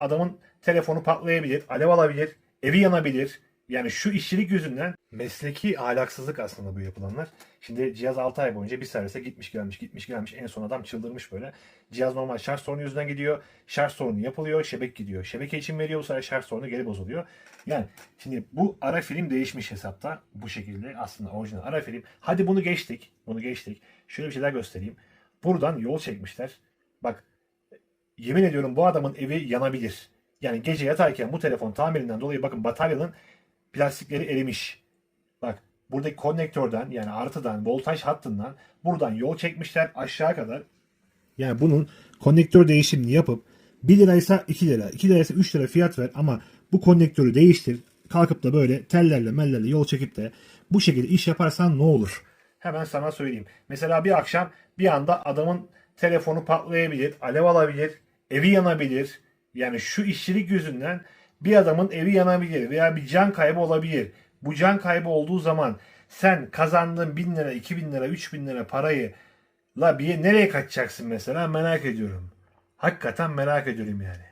adamın telefonu patlayabilir, alev alabilir, evi yanabilir. Yani şu işçilik yüzünden mesleki ahlaksızlık aslında bu yapılanlar. Şimdi cihaz 6 ay boyunca bir servise gitmiş gelmiş gitmiş gelmiş en son adam çıldırmış böyle. Cihaz normal şarj sorunu yüzünden gidiyor. Şarj sorunu yapılıyor, şebek gidiyor. Şebeke için veriyor bu sefer şarj sorunu geri bozuluyor. Yani şimdi bu ara film değişmiş hesapta bu şekilde aslında orijinal ara film. Hadi bunu geçtik. Bunu geçtik. Şöyle bir şeyler göstereyim. Buradan yol çekmişler. Bak yemin ediyorum bu adamın evi yanabilir. Yani gece yatarken bu telefon tamirinden dolayı bakın bataryanın plastikleri erimiş. Bak buradaki konnektörden yani artıdan voltaj hattından buradan yol çekmişler aşağı kadar. Yani bunun konnektör değişimini yapıp 1 liraysa 2 lira, 2 liraysa 3 lira fiyat ver ama bu konnektörü değiştir. Kalkıp da böyle tellerle mellerle yol çekip de bu şekilde iş yaparsan ne olur? Hemen sana söyleyeyim. Mesela bir akşam bir anda adamın telefonu patlayabilir, alev alabilir, evi yanabilir. Yani şu işçilik yüzünden bir adamın evi yanabilir veya bir can kaybı olabilir. Bu can kaybı olduğu zaman sen kazandığın 1000 lira, 2000 lira, 3000 lira parayı la bir nereye kaçacaksın mesela merak ediyorum. Hakikaten merak ediyorum yani.